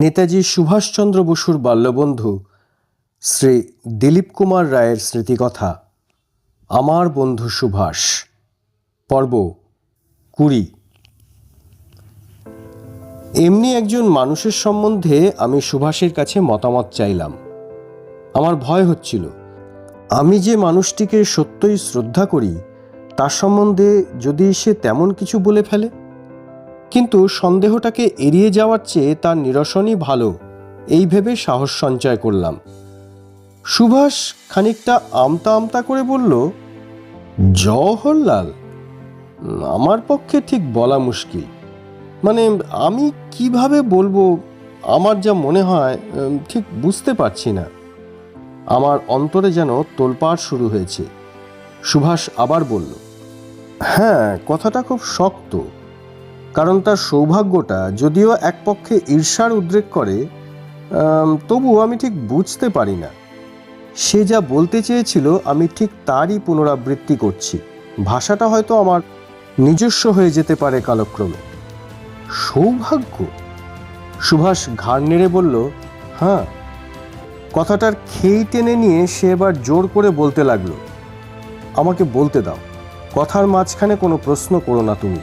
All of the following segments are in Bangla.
নেতাজি সুভাষচন্দ্র বসুর বাল্যবন্ধু শ্রী দিলীপ কুমার রায়ের স্মৃতিকথা, আমার বন্ধু সুভাষ, পর্ব কুড়ি। এমনি একজন মানুষের সম্বন্ধে আমি সুভাষের কাছে মতামত চাইলাম। আমার ভয় হচ্ছিল, আমি যে মানুষটিকে সত্যই শ্রদ্ধা করি, তার সম্বন্ধে যদি সে তেমন কিছু বলে ফেলে? কিন্তু সন্দেহটাকে এড়িয়ে যাওয়ার চেয়ে তার নিরসনই ভালো। এই ভেবে সাহস সঞ্চয় করলাম। সুভাষ খানিকটা আমতা আমতা করে বলল, জওহরলাল, আমার পক্ষে ঠিক বলা মুশকিল। মানে আমি কীভাবে বলব, আমার যা মনে হয় ঠিক বুঝতে পারছি না। আমার অন্তরে যেন তোলপাড় শুরু হয়েছে। সুভাষ আবার বলল হ্যাঁ কথাটা খুব শক্ত। কারণ তার সৌভাগ্যটা যদিও এক পক্ষে ঈর্ষার উদ্রেক করে আম, তবু আমি ঠিক বুঝতে পারি না। সে যা বলতে চেয়েছিল আমি ঠিক তারই পুনরাবৃত্তি করছি। ভাষাটা হয়তো আমার নিজস্ব হয়ে যেতে পারে কালক্রমে। সৌভাগ্য? সুভাষ ঘাড় নেড়ে বলল হ্যাঁ। কথাটার খেই টেনে নিয়ে সে এবার জোর করে বলতে লাগল আমাকে বলতে দাও। কথার মাঝখানে কোনো প্রশ্ন করো না তুমি।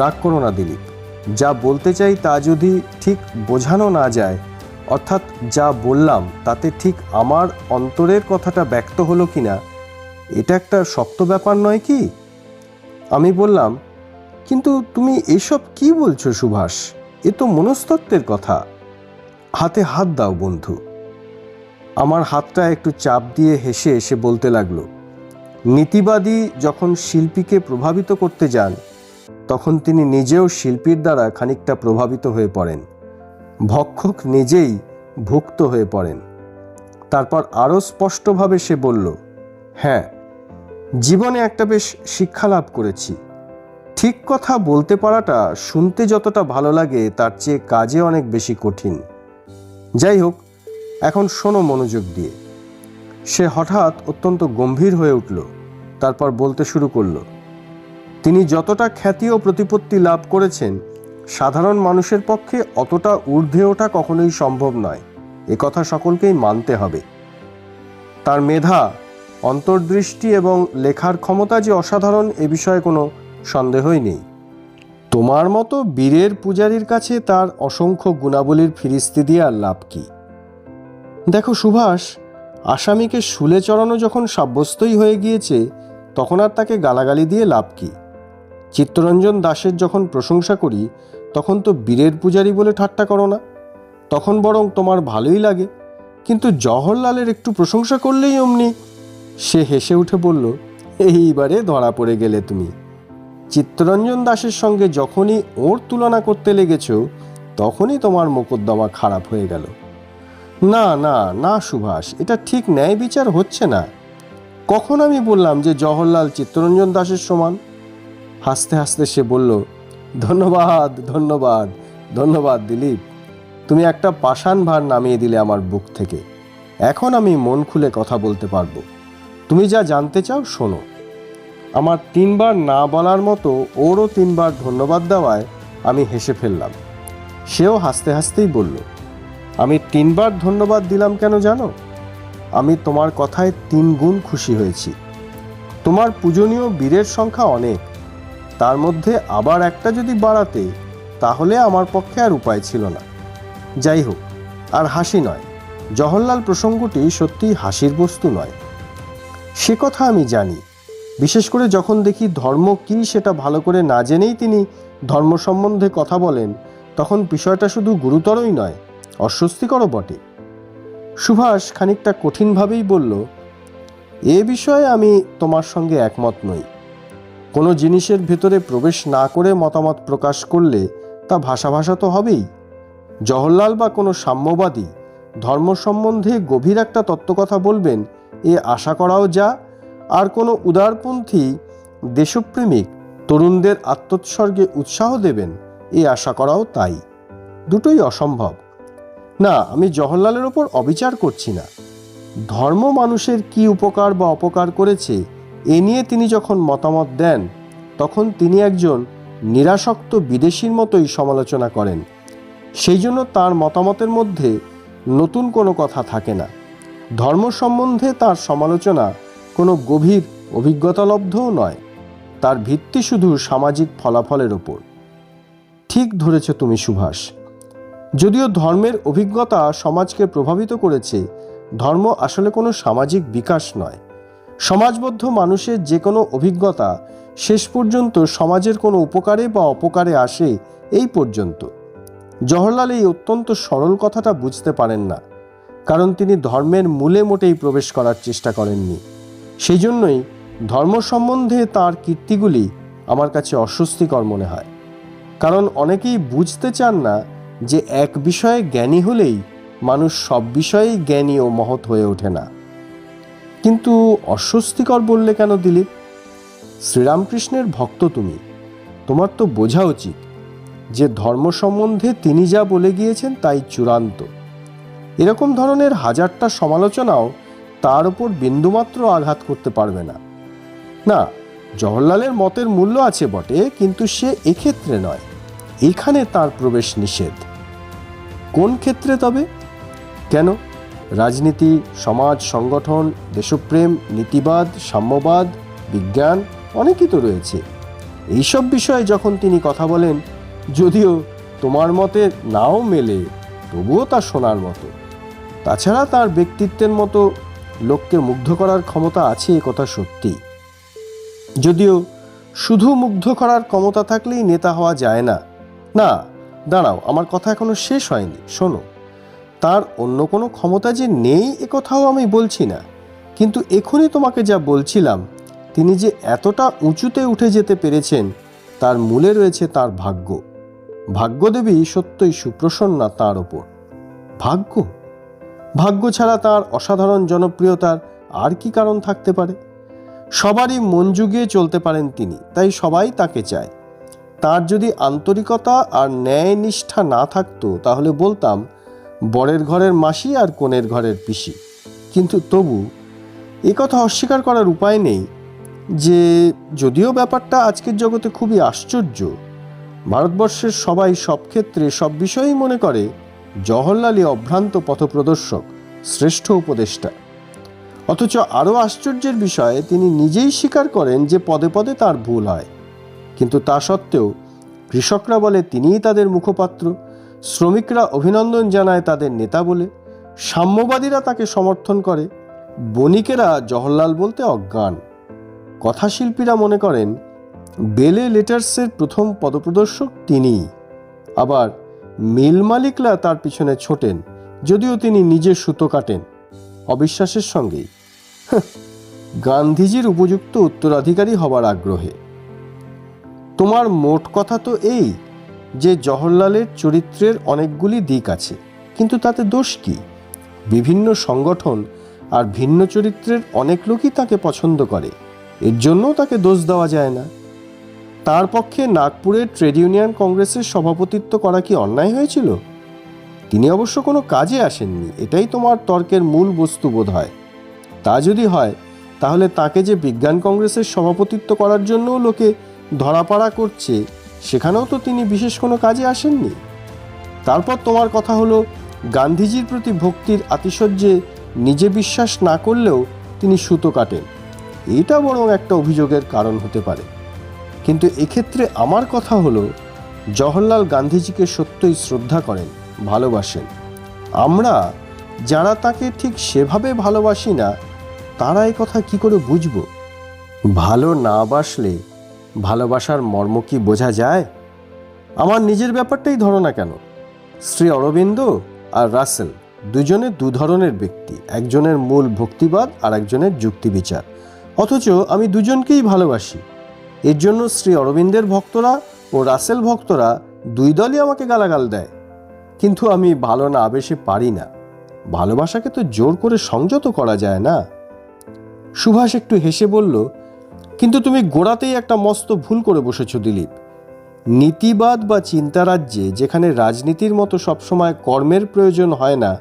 রাগ করো না, দিলীপ। যা বলতে চাই তা যদি ঠিক বোঝানো না যায়, অর্থাৎ যা বললাম তাতে ঠিক আমার অন্তরের কথাটা ব্যক্ত হলো কি না এটা একটা শক্ত ব্যাপার নয় কি? আমি বললাম, কিন্তু তুমি এসব কি বলছো, সুভাষ? এ তো মনস্তত্ত্বের কথা। হাতে হাত দাও, বন্ধু। আমার হাতটা একটু চাপ দিয়ে হেসে এসে বলতে লাগল, নীতিবাদী যখন শিল্পীকে প্রভাবিত করতে যান তখন তিনি নিজেও শিল্পীর দ্বারা খানিকটা প্রভাবিত হয়ে পড়েন। ভক্ষক নিজেই ভুক্ত হয়ে পড়েন। তারপর আরও স্পষ্টভাবে সে বলল হ্যাঁ জীবনে একটা বেশ শিক্ষা লাভ করেছি। ঠিক কথা বলতে পারাটা শুনতে যতটা ভালো লাগে তার চেয়ে কাজে অনেক বেশি কঠিন। যাই হোক, এখন শোনো মনোযোগ দিয়ে। সে হঠাৎ অত্যন্ত গম্ভীর হয়ে উঠল, তারপর বলতে শুরু করল তিনি যতটা খ্যাতি ও প্রতিপত্তি লাভ করেছেন, সাধারণ মানুষের পক্ষে অতটা ঊর্ধ্বে ওঠা কখনোই সম্ভব নয়। এ কথা সকলকেই মানতে হবে। তার মেধা, অন্তর্দৃষ্টি এবং লেখার ক্ষমতা যে অসাধারণ, এ বিষয়ে কোনো সন্দেহই নেই। তোমার মতো বীরের পূজারীর কাছে তার অসংখ্য গুণাবলীর ফিরিস্তি দিয়ে আর লাভ কি? দেখো সুভাষ, আসামিকে শুলে চড়ানো যখন সাব্যস্তই হয়ে গিয়েছে, তখন আর তাকে গালাগালি দিয়ে লাভ কি? চিত্তরঞ্জন দাসের যখন প্রশংসা করি, তখন তো বীরের পূজারি বলে ঠাট্টা করো না। তখন বরং তোমার ভালোই লাগে। কিন্তু জওহরলালের একটু প্রশংসা করলেই অমনি সে হেসে উঠে বলল, এইবারে ধরা পড়ে গেলে তুমি। চিত্তরঞ্জন দাসের সঙ্গে যখনই ওর তুলনা করতে লেগেছ, তখনই তোমার মোকদ্দমা খারাপ হয়ে গেল। না না না, সুভাষ, এটা ঠিক ন্যায় বিচার হচ্ছে না। কখন আমি বললাম যে জওহরলাল চিত্তরঞ্জন দাসের সমান? হাসতে হাসতে সে বলল, ধন্যবাদ ধন্যবাদ ধন্যবাদ দিলীপ। তুমি একটা পাষাণ ভার নামিয়ে দিলে আমার বুক থেকে। এখন আমি মন খুলে কথা বলতে পারব। তুমি যা জানতে চাও, শোনো। আমার তিনবার না বলার মতো ওরও তিনবার ধন্যবাদ দেওয়ায় আমি হেসে ফেললাম। সেও হাসতে হাসতেই বলল, আমি তিনবার ধন্যবাদ দিলাম কেন জানো? আমি তোমার কথায় তিন গুণ খুশি হয়েছি। তোমার পূজনীয় বীরের সংখ্যা অনেক। তার মধ্যে আবার একটা যদি বাড়াতে, তাহলে আমার পক্ষে আর উপায় ছিল না। যাই হোক, আর হাসি নয়। জহরলাল প্রসঙ্গটি সত্যিই হাসির বস্তু নয়। সে কথা আমি জানি। বিশেষ করে যখন দেখি ধর্ম কী সেটা ভালো করে না জেনেই তিনি ধর্ম সম্বন্ধে কথা বলেন, তখন বিষয়টা শুধু গুরুতরই নয়, অস্বস্তিকরও বটে। সুভাষ খানিকটা কঠিনভাবেই বলল, এ বিষয়ে আমি তোমার সঙ্গে একমত নই। কোনো জিনিসের ভেতরে প্রবেশ না করে মতামত প্রকাশ করলে তা ভাষা ভাষা তো হবেই। জওহরলাল বা কোনো সাম্যবাদী ধর্ম সম্বন্ধে গভীর একটা তত্ত্বকথা বলবেন, এ আশা করাও যা। আর কোনো উদারপন্থী দেশপ্রেমিক তরুণদের আত্মোৎসর্গে উৎসাহ দেবেন, এ আশা করাও তাই। দুটোই অসম্ভব। না, আমি জওহরলালের ওপর অবিচার করছি না। ধর্ম মানুষের কি উপকার বা অপকার করেছে এ নিয়ে তিনি যখন মতামত দেন, তখন তিনি একজন নিরাসক্ত বিদেশির মতোই সমালোচনা করেন। সেই জন্য তার মতামতের মধ্যে নতুন কোনো কথা থাকে না। ধর্ম সম্বন্ধে তার সমালোচনা কোনো গভীর অভিজ্ঞতালব্ধও নয়। তার ভিত্তি শুধু সামাজিক ফলাফলের ওপর। ঠিক ধরেছ তুমি, সুভাষ। যদিও ধর্মের অভিজ্ঞতা সমাজকে প্রভাবিত করেছে, ধর্ম আসলে কোনো সামাজিক বিকাশ নয়। সমাজবদ্ধ মানুষের যে কোনো অভিজ্ঞতা শেষ পর্যন্ত সমাজের কোনো উপকারে বা অপকারে আসে এই পর্যন্ত। জওহরলাল এই অত্যন্ত সরল কথাটা বুঝতে পারেন না, কারণ তিনি ধর্মের মূলে মোটেই প্রবেশ করার চেষ্টা করেননি। সেই জন্যই ধর্ম সম্বন্ধে তার কীর্তিগুলি আমার কাছে অস্বস্তিকর মনে হয়। কারণ অনেকেই বুঝতে চান না যে এক বিষয়ে জ্ঞানী হলেই মানুষ সব বিষয়েই জ্ঞানী ও মহৎ হয়ে ওঠে না। কিন্তু অস্বস্তিকর বললে কেন দিলীপ? শ্রীরামকৃষ্ণের ভক্ত তুমি। তোমার তো বোঝা উচিত যে ধর্ম সম্বন্ধে তিনি যা বলে গিয়েছেন তাই চূড়ান্ত। এরকম ধরনের হাজারটা সমালোচনাও তার উপর বিন্দুমাত্র আঘাত করতে পারবে না। না, জওহরলালের মতের মূল্য আছে বটে, কিন্তু সে এক্ষেত্রে নয়। এখানে তার প্রবেশ নিষেধ। কোন ক্ষেত্রে তবে? কেন? রাজনীতি, সমাজ, সংগঠন, দেশপ্রেম, নীতিবাদ, সাম্যবাদ, বিজ্ঞান, অনেকই তো রয়েছে। এইসব বিষয়ে যখন তিনি কথা বলেন, যদিও তোমার মতে নাও মেলে, তবুও তা শোনার মতো। তাছাড়া তার ব্যক্তিত্বের মতো লোককে মুগ্ধ করার ক্ষমতা আছে এ কথা সত্যি। যদিও শুধু মুগ্ধ করার ক্ষমতা থাকলেই নেতা হওয়া যায় না। না, দাঁড়াও, আমার কথা এখনও শেষ হয়নি, শোনো। তার অন্য কোনো ক্ষমতা যে নেই এ কথাও আমি বলছি না। কিন্তু এখনই তোমাকে যা বলছিলাম, তিনি যে এতটা উঁচুতে উঠে যেতে পেরেছেন, তার মূলে রয়েছে তার ভাগ্য। ভাগ্যদেবী সত্যই সুপ্রসন্না তার ওপর। ভাগ্য? ভাগ্য ছাড়া তার অসাধারণ জনপ্রিয়তার আর কি কারণ থাকতে পারে? সবারই মন জুগিয়ে চলতে পারেন তিনি, তাই সবাই তাকে চায়। তার যদি আন্তরিকতা আর ন্যায় নিষ্ঠা না থাকতো, তাহলে বলতাম বরের ঘরের মাসি আর কোণের ঘরের পিসি। কিন্তু তবু কথা অস্বীকার করার উপায় নেই যে, যদিও ব্যাপারটা আজকের জগতে খুবই আশ্চর্য, ভারতবর্ষের সবাই সব ক্ষেত্রে সব বিষয়েই মনে করে জওহরলালই অভ্রান্ত পথপ্রদর্শক, শ্রেষ্ঠ উপদেষ্টা। অথচ আরও আশ্চর্যের বিষয়ে, তিনি নিজেই স্বীকার করেন যে পদে পদে তার ভুল হয়। কিন্তু তা সত্ত্বেও কৃষকরা বলে তিনিই তাদের মুখপাত্র শ্রমিকরা অভিনন্দন জানায় তাদের নেতা বলে। সাম্যবাদীরা তাকে সমর্থন করে। বণিকেরা জওহরলাল বলতে অজ্ঞান। কথাশিল্পীরা মনে করেন, বেলে লেটার্সের প্রথম পদপ্রদর্শক তিনিই। আবার মিল মালিকরা তার পিছনে ছোটেন, যদিও তিনি নিজে সুতো কাটেন। অবিশ্বাসের সঙ্গেই। গান্ধীজির উপযুক্ত উত্তরাধিকারী হবার আগ্রহে। তোমার মোট কথা তো এই যে জওহরলালের চরিত্রের অনেকগুলি দিক আছে, কিন্তু তাতে দোষ কি? বিভিন্ন সংগঠন আর ভিন্ন চরিত্রের অনেক লোকই তাকে পছন্দ করে, এর জন্যও তাকে দোষ দেওয়া যায় না। তার পক্ষে নাগপুরের ট্রেড ইউনিয়ন কংগ্রেসের সভাপতিত্ব করা কি অন্যায় হয়েছিল? তিনি অবশ্য কোনো কাজে আসেননি, এটাই তোমার তর্কের মূল বস্তু বোধ হয়। তা যদি হয়, তাহলে তাকে যে বিজ্ঞান কংগ্রেসের সভাপতিত্ব করার জন্যও লোকে ধরাপাড়া করছে সেখানেও তো তিনি বিশেষ কোনো কাজে আসেননি। তারপর তোমার কথা হলো, গান্ধীজির প্রতি ভক্তির আতিশয্যে নিজে বিশ্বাস না করলেও তিনি সুতো কাটেন। এটা বরং একটা অভিযোগের কারণ হতে পারে। কিন্তু এক্ষেত্রে আমার কথা হলো, জওহরলাল গান্ধীজিকে সত্যই শ্রদ্ধা করেন, ভালোবাসেন। আমরা যারা তাকে ঠিক সেভাবে ভালোবাসি না, তারা কথা কি করে বুঝব? ভালো না বাসলে ভালোবাসার মর্ম কি বোঝা যায়? আমার নিজের ব্যাপারটাই ধরো না কেন। শ্রী অরবিন্দ আর রাসেল দুজনে দু ধরনের ব্যক্তি, একজনের মূল ভক্তিবাদ আর একজনের যুক্তিবিচার অথচ আমি দুজনকেই ভালোবাসি। এর জন্য শ্রী অরবিন্দের ভক্তরা ও রাসেল ভক্তরা দুই দলই আমাকে গালাগাল দেয়। কিন্তু আমি ভালো না আবেশে পারি না। ভালোবাসাকে তো জোর করে সংযত করা যায় না। সুভাষ একটু হেসে বলল কিন্তু তুমি গোড়াতেই একটা মস্ত ভুল করে বসেছ, দিলীপ। নীতিবাদ বা চিন্তারাজ্যে যেখানে রাজনীতির মতো সবসময় কর্মের প্রয়োজন হয় না,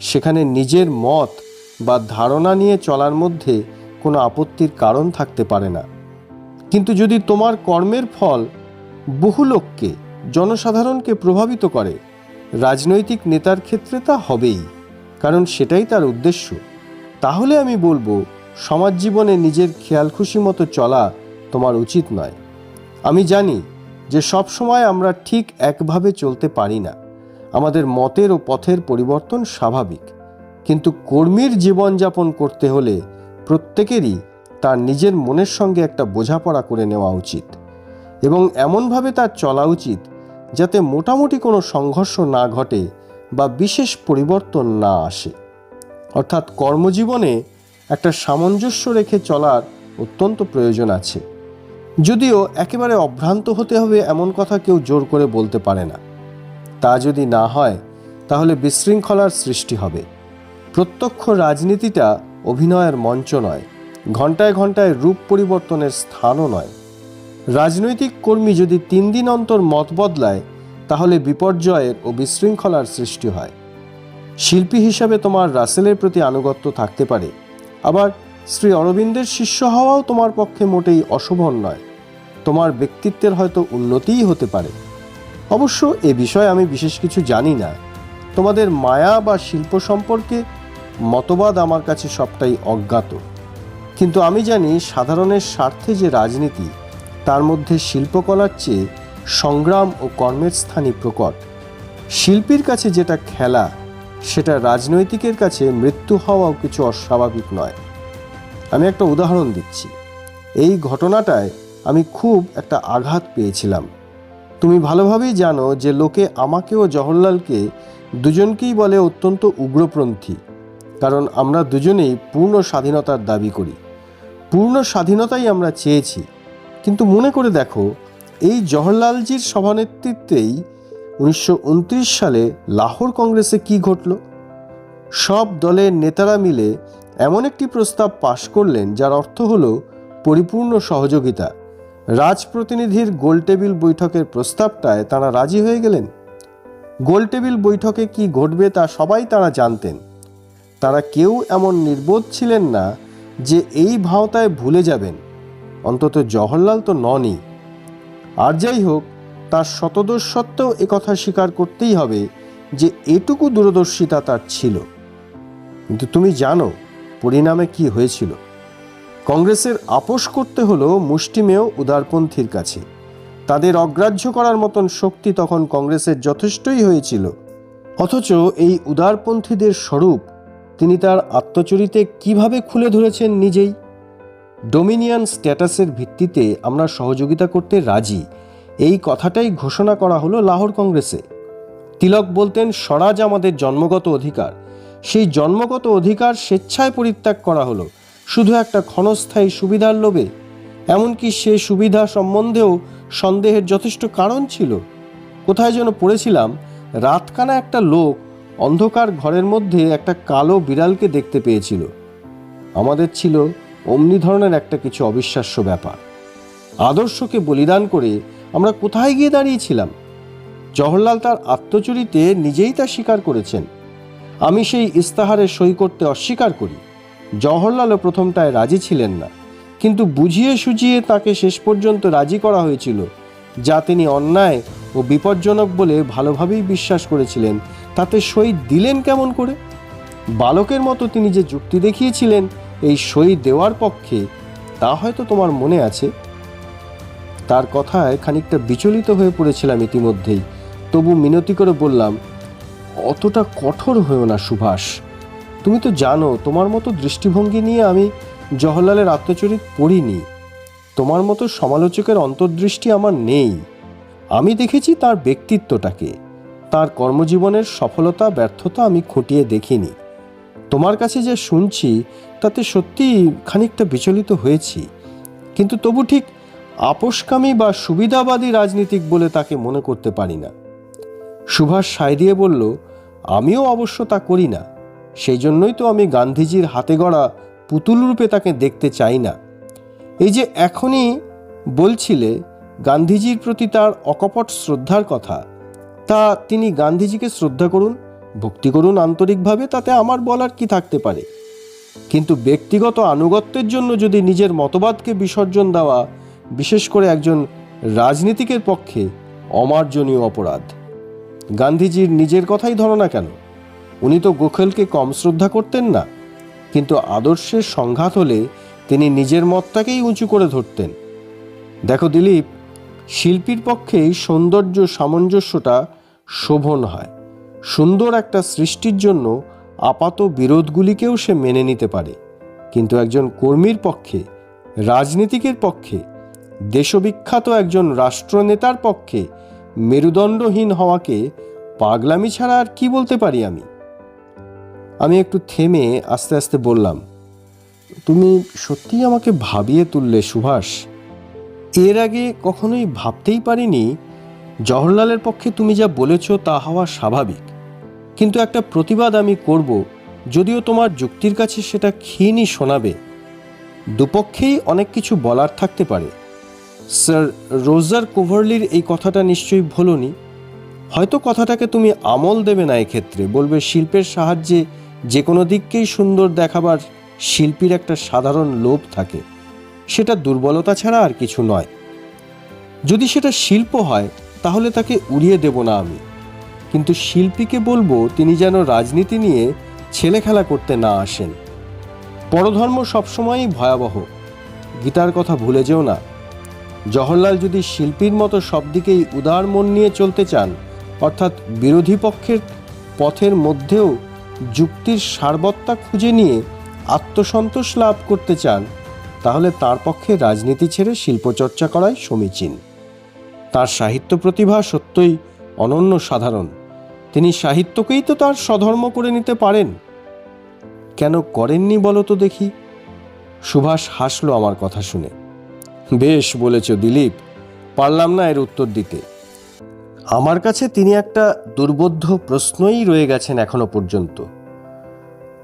সেখানে নিজের মত বা ধারণা নিয়ে চলার মধ্যে কোনো আপত্তির কারণ থাকতে পারে না। কিন্তু যদি তোমার কর্মের ফল বহু লোককে, জনসাধারণকে প্রভাবিত করে, রাজনৈতিক নেতার ক্ষেত্রে তা হবেই, কারণ সেটাই তার উদ্দেশ্য। তাহলে আমি বলব সমাজ জীবনে নিজের খেয়াল খুশি মতো চলা তোমার উচিত নয়। আমি জানি যে সব সময় আমরা ঠিক একভাবে চলতে পারি না। আমাদের মতের ও পথের পরিবর্তন স্বাভাবিক। কিন্তু কর্মীর জীবনযাপন করতে হলে প্রত্যেকেরই তার নিজের মনের সঙ্গে একটা বোঝাপড়া করে নেওয়া উচিত এবং এমনভাবে তার চলা উচিত যাতে মোটামুটি কোনো সংঘর্ষ না ঘটে বা বিশেষ পরিবর্তন না আসে। অর্থাৎ কর্মজীবনে একটা সামঞ্জস্য রেখে চলার অত্যন্ত প্রয়োজন আছে। যদিও একেবারে অভ্রান্ত হতে হবে এমন কথা কেউ জোর করে বলতে পারে না। তা যদি না হয়, তাহলে বিশৃঙ্খলার সৃষ্টি হবে। প্রত্যক্ষ রাজনীতিটা অভিনয়ের মঞ্চ নয় ঘন্টায় ঘন্টায় রূপ পরিবর্তনের স্থানও নয়। রাজনৈতিক কর্মী যদি তিন দিন অন্তর মত বদলায়, তাহলে বিপর্যয়ের ও বিশৃঙ্খলার সৃষ্টি হয়। শিল্পী হিসাবে তোমার রাসেলের প্রতি আনুগত্য থাকতে পারে। আবার শ্রী অরবিন্দের শিষ্য হওয়াও তোমার পক্ষে মোটেই অশোভন নয়। তোমার ব্যক্তিত্বের হয়তো উন্নতিই হতে পারে। অবশ্য এ বিষয়ে আমি বিশেষ কিছু জানি না। তোমাদের মায়া বা শিল্প সম্পর্কে মতবাদ আমার কাছে সবটাই অজ্ঞাত। কিন্তু আমি জানি সাধারণের স্বার্থে যে রাজনীতি, তার মধ্যে শিল্পকলার চেয়ে সংগ্রাম ও কর্মের স্থানই প্রকট। শিল্পীর কাছে যেটা খেলা সেটা রাজনৈতিকের কাছে মৃত্যু হওয়াও কিছু অস্বাভাবিক নয়। আমি একটা উদাহরণ দিচ্ছি। এই ঘটনাটায় আমি খুব একটা আঘাত পেয়েছিলাম। তুমি ভালোভাবেই জানো যে লোকে আমাকে ও জওহরলালকে দুজনকেই বলে অত্যন্ত উগ্রপন্থী, কারণ আমরা দুজনেই পূর্ণ স্বাধীনতার দাবি করি। পূর্ণ স্বাধীনতাই আমরা চেয়েছি। কিন্তু মনে করে দেখো, এই জওহরলালজির সভানেতৃত্বেই উনিশশো উনত্রিশ সালে লাহোর কংগ্রেসে কি ঘটল? সব দলের নেতারা মিলে এমন একটি প্রস্তাব পাশ করলেন, যার অর্থ হল পরিপূর্ণ সহযোগিতা। রাজপ্রতিনিধির গোলটেবিল বৈঠকের প্রস্তাবটায় তারা রাজি হয়ে গেলেন। গোলটেবিল বৈঠকে কি ঘটবে তা সবাই তারা জানতেন। তারা কেউ এমন নির্বোধ ছিলেন না যে এই ভাওতায় ভুলে যাবেন। অন্তত জওহরলাল তো ননই। আর যাই হোক তার শতদোষ সত্ত্বেও একথা স্বীকার করতেই হবে যে এটুকু দূরদর্শিতা তার ছিল। কিন্তু তুমি জানো পরিণামে কি হয়েছিল। কংগ্রেসের আপোষ করতে হলো মুষ্টিমেয় উদারপন্থীর কাছে। তাদের অগ্রাহ্য করার মতন শক্তি তখন কংগ্রেসের যথেষ্টই হয়েছিল। অথচ এই উদারপন্থীদের স্বরূপ তিনি তার আত্মচরিতে কীভাবে খুলে ধরেছেন নিজেই? ডোমিনিয়ান স্ট্যাটাসের ভিত্তিতে আমরা সহযোগিতা করতে রাজি এই কথাটাই ঘোষণা করা হলো লাহোর কংগ্রেসে। তিলক বলতেন, স্বরাজ আমাদের জন্মগত অধিকার। সেই জন্মগত অধিকার স্বেচ্ছায় পরিত্যাগ করা হলো। শুধু একটা ক্ষণস্থায়ী সুবিধার লোভে। এমনকি সে সুবিধা সম্বন্ধেও সন্দেহের যথেষ্ট কারণ ছিল। কোথায় যেন পড়েছিলাম, রাতকানা একটা লোক অন্ধকার ঘরের মধ্যে একটা কালো বিড়ালকে দেখতে পেয়েছিল। আমাদের ছিল অমনি ধরনের একটা কিছু অবিশ্বাস্য ব্যাপার। আদর্শকে বলিদান করে আমরা কোথায় গিয়ে দাঁড়িয়েছিলাম? জওহরলাল তার আত্মচরিতে নিজেই তা স্বীকার করেছেন। আমি সেই ইস্তাহারে সই করতে অস্বীকার করি। জওহরলালও প্রথমটায় রাজি ছিলেন না। কিন্তু বুঝিয়ে সুঝিয়ে তাকে শেষ পর্যন্ত রাজি করা হয়েছিল, যা তিনি অন্যায় ও বিপজ্জনক বলে ভালোভাবেই বিশ্বাস করেছিলেন। তাতে সই দিলেন কেমন করে? বালকের মতো তিনি যে যুক্তি দেখিয়েছিলেন, এই সই দেওয়ার পক্ষে তা হয়তো তোমার মনে আছে। তার কথায় খানিকটা বিচলিত হয়ে পড়েছিলাম ইতিমধ্যেই। তবু মিনতি করে বললাম, অতটা কঠোর হয়েও না সুভাষ। তুমি তো জানো, তোমার মতো দৃষ্টিভঙ্গি নিয়ে আমি জওহরলালের আত্মচরিত পড়িনি। তোমার মতো সমালোচকের অন্তর্দৃষ্টি আমার নেই। আমি দেখেছি তার ব্যক্তিত্বটাকে। তার কর্মজীবনের সফলতা, ব্যর্থতা আমি খুঁটিয়ে দেখিনি। তোমার কাছে যে শুনছি, তাতে সত্যি খানিকটা বিচলিত হয়েছি। কিন্তু তবু ঠিক আপোষকামী বা সুবিধাবাদী রাজনীতিক বলে তাকে মনে করতে পারি না। সুভাষ সায় দিয়ে বলল, আমিও অবশ্য তা করি না। সেই জন্যই তো আমি গান্ধীজির হাতে গড়া পুতুল রূপে তাকে দেখতে চাই না। এই যে এখনই বলছিলে, গান্ধীজির প্রতি তার অকপট শ্রদ্ধার কথা, তা তিনি গান্ধীজিকে শ্রদ্ধা করুন, ভক্তি করুন আন্তরিকভাবে, তাতে আমার বলার কি থাকতে পারে? কিন্তু ব্যক্তিগত আনুগত্যের জন্য যদি নিজের মতবাদকে বিসর্জন দেওয়া বিশেষ করে একজন রাজনীতিকের পক্ষে অমার্জনীয় অপরাধ। গান্ধীজির নিজের কথাই ধরো না কেন, উনি তো গোখেলকে কম শ্রদ্ধা করতেন না, কিন্তু আদর্শের সংঘাত হলে তিনি নিজের মতটাকেই উঁচু করে ধরতেন। দেখো দিলীপ, শিল্পীর পক্ষেই সৌন্দর্য সামঞ্জস্যটা শোভন হয়, সুন্দর একটা সৃষ্টির জন্য আপাত বিরোধগুলিকেও সে মেনে নিতে পারে। কিন্তু একজন কর্মীর পক্ষে, রাজনীতিকের পক্ষে দেশবিখ্যাত একজন রাষ্ট্রনেতার পক্ষে মেরুদণ্ডহীন হওয়াকে পাগলামি ছাড়া আর কি বলতে পারি আমি? আমি একটু থেমে আস্তে আস্তে বললাম, তুমি সত্যিই আমাকে ভাবিয়ে তুললে, সুভাষ? এর আগে কখনোই ভাবতেই পারিনি জওহরলালের পক্ষে তুমি যা বলেছ তা হওয়া স্বাভাবিক। কিন্তু একটা প্রতিবাদ আমি করব, যদিও তোমার যুক্তির কাছে সেটা ক্ষীণই শোনাবে। দুপক্ষেই অনেক কিছু বলার থাকতে পারে। স্যার, রোজার কোভারলির এই কথাটা নিশ্চয়ই ভুলনি। হয়তো কথাটাকে তুমি আমল দেবে না এক্ষেত্রে। বলবে শিল্পের সাহায্যে যে কোনো দিককেই সুন্দর দেখাবার শিল্পীর একটা সাধারণ লোভ থাকে। সেটা দুর্বলতা ছাড়া আর কিছু নয়। যদি সেটা শিল্প হয়, তাহলে তাকে উড়িয়ে দেব না আমি। কিন্তু শিল্পীকে বলব, তিনি যেন রাজনীতি নিয়ে ছেলে খেলা করতে না আসেন। পরধর্ম সবসময়ই ভয়াবহ। গীতার কথা ভুলে যেও না। জওহরলাল যদি শিল্পীর মতো সব দিকেই উদার মন নিয়ে চলতে চান, অর্থাৎ বিরোধী পক্ষের পথের মধ্যেও যুক্তির সারবত্তা খুঁজে নিয়ে আত্মসন্তোষ লাভ করতে চান, তাহলে তার পক্ষে রাজনীতি ছেড়ে শিল্পচর্চা করাই সমীচীন। তার সাহিত্য প্রতিভা সত্যই অনন্য সাধারণ। তিনি সাহিত্যকেই তো তার স্বধর্ম করে নিতে পারেন। কেন করেননি বলো তো দেখি। সুভাষ হাসলো আমার কথা শুনে। বেশ বলেছ দিলীপ, পারলাম না এর উত্তর দিতে। আমার কাছে তিনি একটা দুর্বোধ্য প্রশ্নই রয়ে গেছেন এখনও পর্যন্ত।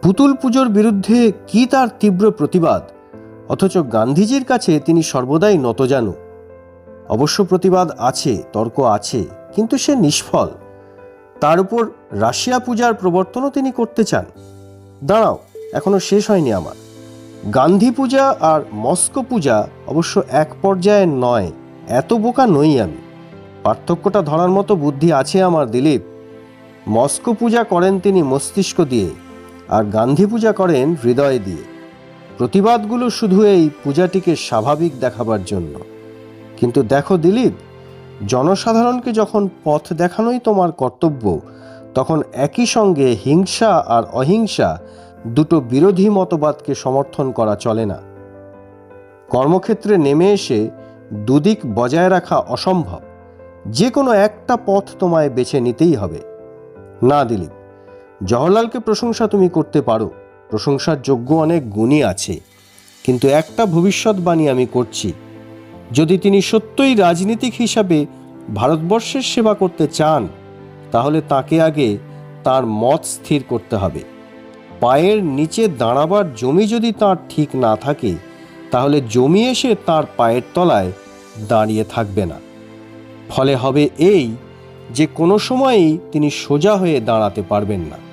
পুতুল পুজোর বিরুদ্ধে কি তার তীব্র প্রতিবাদ? অথচ গান্ধীজির কাছে তিনি সর্বদাই নতজানু। অবশ্য প্রতিবাদ আছে, তর্ক আছে, কিন্তু সে নিষ্ফল। তার উপর রাশিয়া পূজার প্রবর্তনও তিনি করতে চান। দাঁড়াও, এখনও শেষ হয়নি আমার। গান্ধী পূজা আর মস্কো পূজা অবশ্য এক পর্যায়ে নয়, এত বোকা নই আমি। পার্থক্যটা ধরার মতো বুদ্ধি আছে আমার দিলীপ। মস্কো পূজা করেন তিনি মস্তিষ্ক দিয়ে, আর গান্ধী পূজা করেন হৃদয় দিয়ে। প্রতিবাদগুলো শুধু এই পূজাটিকে স্বাভাবিক দেখাবার জন্য। কিন্তু দেখো দিলীপ, জনসাধারণকে যখন পথ দেখানোই তোমার কর্তব্য, তখন একই সঙ্গে হিংসা আর অহিংসা দুটো বিরোধী মতবাদকে সমর্থন করা চলে না। কর্মক্ষেত্রে নেমে এসে দুদিক বজায় রাখা অসম্ভব। যে কোনো একটা পথ তোমায় বেছে নিতেই হবে। না, দিলীপ, জওহরলালকে প্রশংসা তুমি করতে পারো। প্রশংসার যোগ্য অনেক গুণই আছে। কিন্তু একটা ভবিষ্যৎবাণী আমি করছি। যদি তিনি সত্যই রাজনীতিক হিসাবে ভারতবর্ষের সেবা করতে চান, তাহলে তাকে আগে তার মত স্থির করতে হবে। পায়ের নিচে দাঁড়াবার জমি যদি তার ঠিক না থাকে, তাহলে জমি এসে তার পায়ের তলায় দাঁড়িয়ে থাকবে না। ফলে হবে এই যে কোনো সময়ই তিনি সোজা হয়ে দাঁড়াতে পারবেন না।